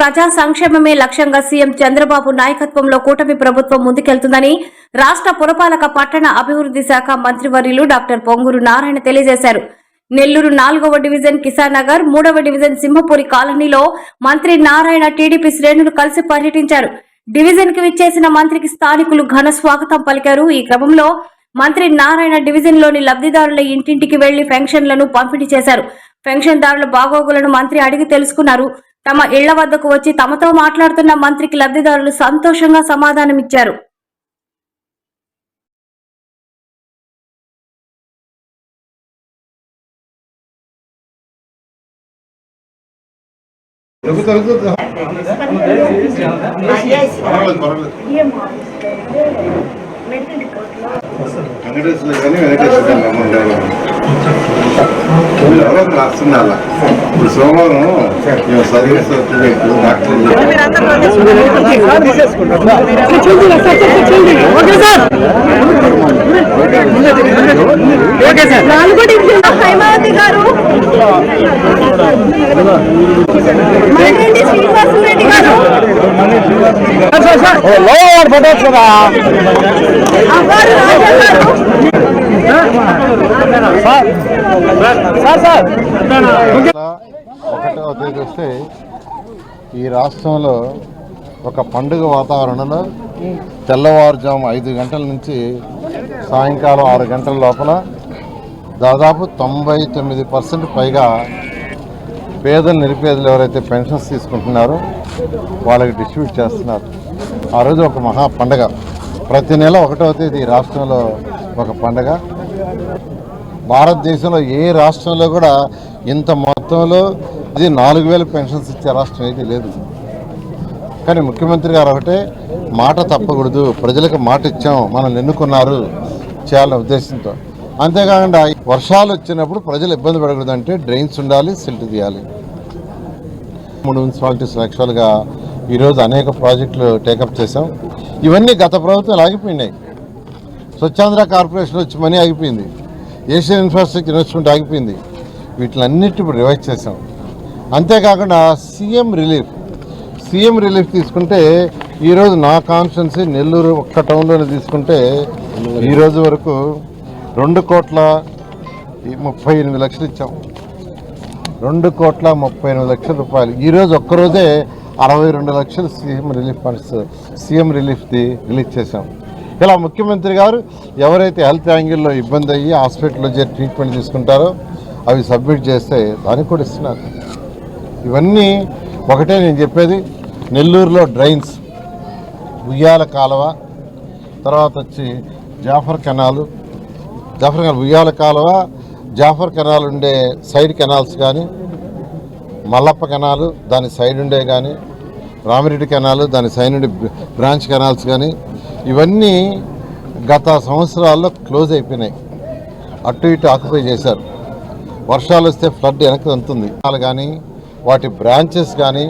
ప్రజా సంక్షేమమే లక్ష్యంగా సీఎం చంద్రబాబు నాయకత్వంలో కూటమి ప్రభుత్వం ముందుకెళ్తుందని రాష్ట్ర పురపాలక పట్టణ అభివృద్ధి శాఖ మంత్రివర్యులు డాక్టర్ పొంగూరు నారాయణ తెలియజేశారు. నెల్లూరు నాలుగవ డివిజన్ కిసాన్ నగర్ మూడవ డివిజన్ సింహపురి కాలనీలో మంత్రి నారాయణ టీడీపీ శ్రేణులు కలిసి పర్యటించారు. డివిజన్కి విచ్చేసిన మంత్రికి స్థానికులు ఘన స్వాగతం పలికారు. ఈ క్రమంలో మంత్రి నారాయణ డివిజన్లోని లబ్ధిదారుల ఇంటింటికి వెళ్ళి పెన్షన్లను పంపిణీ చేశారు. పెన్షన్దారుల బాగోగులను మంత్రి అడిగి తెలుసుకున్నారు. తమ ఇళ్ళ వద్దకు వచ్చి తమతో మాట్లాడుతున్న మంత్రికి లబ్ధిదారులు సంతోషంగా సమాధానమిచ్చారు. వెంకటేశ్వర ఎవరో ఇప్పుడు సోమవారం సర్వీస్ సర్టిఫికేట్ డాక్టర్ నాలుగో డివిజన్ హైమావతి గారు తేదీ వస్తే ఈ రాష్ట్రంలో ఒక పండుగ వాతావరణంలో తెల్లవారుజాము ఐదు గంటల నుంచి సాయంకాలం ఆరు గంటల లోపల దాదాపు తొంభై తొమ్మిది పర్సెంట్ పైగా పేదలు నిరుపేదలు ఎవరైతే పెన్షన్స్ తీసుకుంటున్నారో వాళ్ళకి డిస్ట్రిబ్యూట్ చేస్తున్నారు. ఆ రోజు ఒక మహా పండగ. ప్రతి నెల ఒకటో తేదీ రాష్ట్రంలో ఒక పండగ. భారతదేశంలో ఏ రాష్ట్రంలో కూడా ఇంత మొత్తంలో అది నాలుగు వేల పెన్షన్స్ ఇచ్చే రాష్ట్రం ఏది లేదు. కానీ ముఖ్యమంత్రి గారు ఒకటే మాట తప్పకూడదు ప్రజలకు మాట ఇచ్చాం మనల్ని ఎన్నుకున్నారు చేయాలనే ఉద్దేశంతో. అంతేకాకుండా వర్షాలు వచ్చినప్పుడు ప్రజలు ఇబ్బంది పడకూడదు అంటే డ్రైన్స్ ఉండాలి సిల్ట్ తీయాలి. మూడు మున్సిపాలిటీస్ యాక్చువల్గా ఈరోజు అనేక ప్రాజెక్టులు టేకప్ చేశాం. ఇవన్నీ గత ప్రభుత్వాలు ఆగిపోయినాయి. స్వచ్ఛాంధ్ర కార్పొరేషన్ వచ్చి మనీ ఆగిపోయింది. ఏషియన్ ఇన్ఫ్రాస్ట్రక్చర్ ఇన్వెస్ట్మెంట్ ఆగిపోయింది. వీటిలన్నిటి ఇప్పుడు రివైజ్ చేసాం అంతేకాకుండా సీఎం రిలీఫ్. సీఎం రిలీఫ్ తీసుకుంటే ఈరోజు నా కాన్స్టెన్సీ నెల్లూరు ఒక్క టౌన్లోనే తీసుకుంటే ఈరోజు వరకు రెండు కోట్ల ఈ ముప్పై ఎనిమిది లక్షలు ఇచ్చాం. రెండు కోట్ల ముప్పై ఎనిమిది లక్షల రూపాయలు. ఈరోజు ఒక్కరోజే అరవై రెండు లక్షలు సీఎం రిలీఫ్ ఫండ్స్ సీఎం రిలీఫ్ది రిలీజ్ చేశాం. ఇలా ముఖ్యమంత్రి గారు ఎవరైతే హెల్త్ యాంగిల్లో ఇబ్బంది అయ్యి హాస్పిటల్లో చేరి ట్రీట్మెంట్ తీసుకుంటారో అవి సబ్మిట్ చేస్తే దానికి కూడా ఇస్తున్నారు. ఇవన్నీ ఒకటే నేను చెప్పేది నెల్లూరులో డ్రైన్స్ ఉయ్యాల కాలువ తర్వాత వచ్చి జాఫర్ కెనాలు జాఫర్ కెనాల్ ఉయ్యాల కాలువ జాఫర్ కెనాల్ ఉండే సైడ్ కెనాల్స్ కానీ మల్లప్ప కెనాలు దాని సైడ్ ఉండే కానీ రామిరెడ్డి కెనాలు దాని సైడ్ ఉండే బ్రాంచ్ కెనాల్స్ కానీ ఇవన్నీ గత సంవత్సరాల్లో క్లోజ్ అయిపోయినాయి. అటు ఇటు ఆక్యుపై చేశారు. వర్షాలు వస్తే ఫ్లడ్ వెనక్కి అంతుంది కానీ వాటి బ్రాంచెస్ కానీ